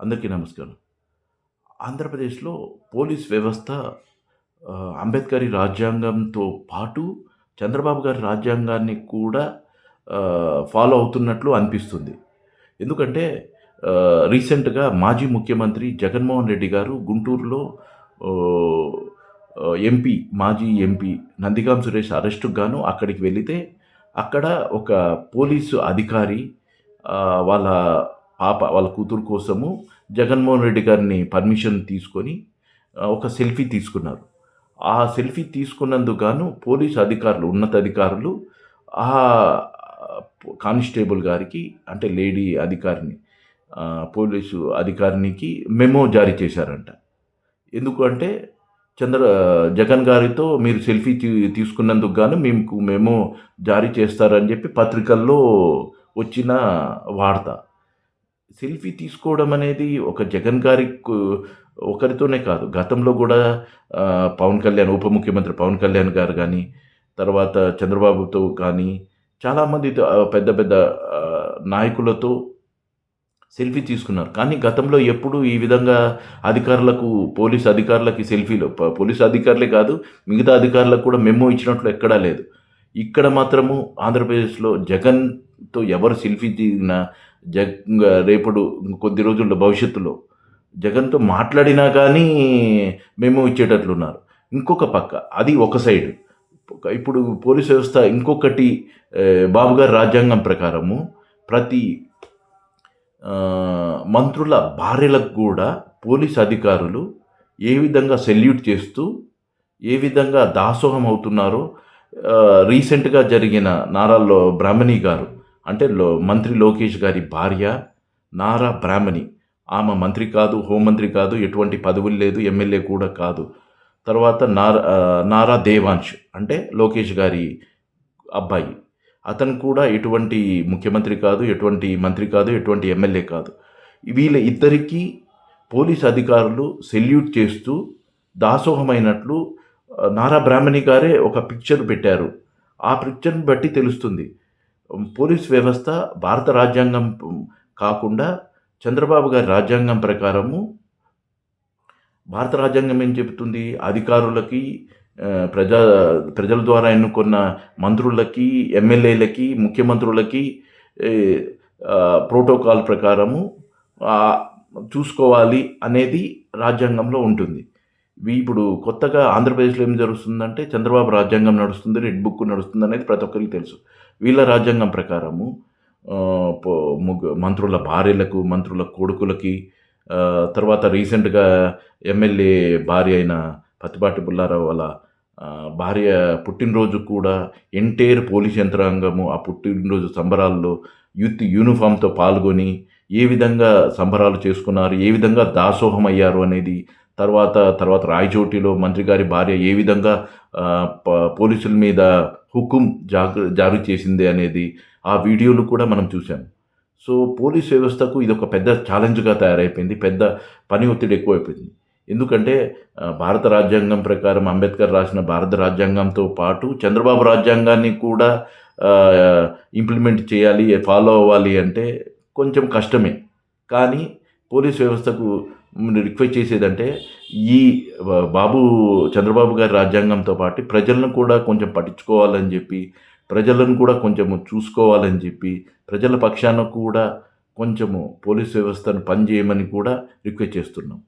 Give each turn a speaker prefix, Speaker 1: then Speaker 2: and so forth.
Speaker 1: అందరికీ నమస్కారం. ఆంధ్రప్రదేశ్లో పోలీస్ వ్యవస్థ అంబేద్కర్ రాజ్యాంగంతో పాటు చంద్రబాబు గారి రాజ్యాంగాన్ని కూడా ఫాలో అవుతున్నట్లు అనిపిస్తుంది. ఎందుకంటే రీసెంట్గా మాజీ ముఖ్యమంత్రి జగన్మోహన్ రెడ్డి గారు గుంటూరులో ఎంపీ మాజీ ఎంపీ నందిగాం సురేష్ అరెస్టుకు గాను అక్కడికి వెళితే అక్కడ ఒక పోలీసు అధికారి వాళ్ళ పాప వాళ్ళ కూతురు కోసము జగన్మోహన్ రెడ్డి గారిని పర్మిషన్ తీసుకొని ఒక సెల్ఫీ తీసుకున్నారు. ఆ సెల్ఫీ తీసుకున్నందుకు గాను పోలీసు అధికారులు ఉన్నతాధికారులు ఆ కానిస్టేబుల్ గారికి అంటే లేడీ అధికారిని పోలీసు అధికారినికి మెమో జారీ చేశారంట. ఎందుకంటే చంద్ర జగన్ గారితో మీరు సెల్ఫీ తీ తీసుకున్నందుకు గాను మీకు మెమో జారీ చేస్తారని చెప్పి పత్రికల్లో వచ్చిన వార్త. సెల్ఫీ తీసుకోవడం అనేది ఒక జగన్ గారి ఒకరితోనే కాదు. గతంలో కూడా పవన్ కళ్యాణ్ ఉప ముఖ్యమంత్రి పవన్ కళ్యాణ్ గారు కానీ తర్వాత చంద్రబాబుతో కానీ చాలామంది పెద్ద పెద్ద నాయకులతో సెల్ఫీ తీసుకున్నారు. కానీ గతంలో ఎప్పుడు ఈ విధంగా అధికారులకు పోలీస్ అధికారులకి సెల్ఫీలు పోలీస్ అధికారులే కాదు మిగతా అధికారులకు కూడా మెమో ఇచ్చినట్లు ఎక్కడా లేదు. ఇక్కడ మాత్రము ఆంధ్రప్రదేశ్లో జగన్తో ఎవరు సెల్ఫీ దిగినా జగ్ రేపడు కొద్ది రోజుల్లో భవిష్యత్తులో జగన్తో మాట్లాడినా కానీ మేము ఇచ్చేటట్లున్నారు. ఇంకొక పక్క అది ఒక సైడ్. ఇప్పుడు పోలీస్ వ్యవస్థ ఇంకొకటి బాబు గారి రాజ్యాంగం ప్రకారము ప్రతి మంత్రుల భార్యలకు కూడా పోలీస్ అధికారులు ఏ విధంగా సెల్యూట్ చేస్తూ ఏ విధంగా దాసోహం అవుతున్నారో రీసెంట్గా జరిగిన నారాల్లో బ్రాహ్మణి గారు అంటే లో మంత్రి లోకేష్ గారి భార్య నారా బ్రాహ్మణి. ఆమె మంత్రి కాదు హోంమంత్రి కాదు ఎటువంటి పదవులు లేదు ఎమ్మెల్యే కూడా కాదు. తర్వాత నారా నారా దేవాంశ్ అంటే లోకేష్ గారి అబ్బాయి. అతను కూడా ఎటువంటి ముఖ్యమంత్రి కాదు ఎటువంటి మంత్రి కాదు ఎటువంటి ఎమ్మెల్యే కాదు. వీళ్ళ ఇద్దరికీ పోలీస్ అధికారులు సెల్యూట్ చేస్తూ దాసోహమైనట్లు నారా బ్రాహ్మణి గారే ఒక పిక్చర్ పెట్టారు. ఆ పిక్చర్ని బట్టి తెలుస్తుంది. పోలీస్ వ్యవస్థ భారత రాజ్యాంగం కాకుండా చంద్రబాబు గారి రాజ్యాంగం ప్రకారము భారత రాజ్యాంగం ఏం చెబుతుంది? అధికారులకి ప్రజా ప్రజల ద్వారా ఎన్నుకున్న మంత్రులకి ఎమ్మెల్యేలకి ముఖ్యమంత్రులకి ప్రోటోకాల్ ప్రకారము చూసుకోవాలి అనేది రాజ్యాంగంలో ఉంటుంది. ఇప్పుడు కొత్తగా ఆంధ్రప్రదేశ్లో ఏం జరుగుతుందంటే చంద్రబాబు రాజ్యాంగం నడుస్తుంది రెడ్ బుక్ నడుస్తుంది అనేది ప్రతి ఒక్కరికి తెలుసు. వీళ్ళ రాజ్యాంగం ప్రకారము మంత్రుల భార్యలకు మంత్రుల కొడుకులకి తర్వాత రీసెంట్గా ఎమ్మెల్యే భార్య అయిన పత్తిపాటి పుల్లారావు వాళ్ళ భార్య పుట్టినరోజు కూడా ఎంటైర్ పోలీస్ యంత్రాంగము ఆ పుట్టినరోజు సంబరాల్లో యూత్ యూనిఫామ్తో పాల్గొని ఏ విధంగా సంబరాలు చేసుకున్నారు ఏ విధంగా దాసోహం అయ్యారు అనేది తర్వాత తర్వాత రాయచోటిలో మంత్రి గారి భార్య ఏ విధంగా పోలీసుల మీద హుకుం జాగ జారీ చేసింది అనేది ఆ వీడియోలు కూడా మనం చూసాం సో పోలీస్ వ్యవస్థకు ఇది ఒక పెద్ద ఛాలెంజ్గా తయారైపోయింది పెద్ద పని ఒత్తిడి ఎక్కువైపోయింది. ఎందుకంటే భారత రాజ్యాంగం ప్రకారం అంబేద్కర్ రాసిన భారత రాజ్యాంగంతో పాటు చంద్రబాబు రాజ్యాంగాన్ని కూడా ఇంప్లిమెంట్ చేయాలి ఫాలో అవ్వాలి అంటే కొంచెం కష్టమే. కానీ పోలీస్ వ్యవస్థకు రిక్వెస్ట్ చేసేదంటే ఈ బాబు చంద్రబాబు గారి రాజ్యాంగంతో పాటు ప్రజలను కూడా కొంచెం పట్టించుకోవాలని చెప్పి ప్రజలను కూడా కొంచెము చూసుకోవాలని చెప్పి ప్రజల పక్షాన కూడా కొంచెము పోలీస్ వ్యవస్థను పనిచేయమని కూడా రిక్వెస్ట్ చేస్తున్నాం.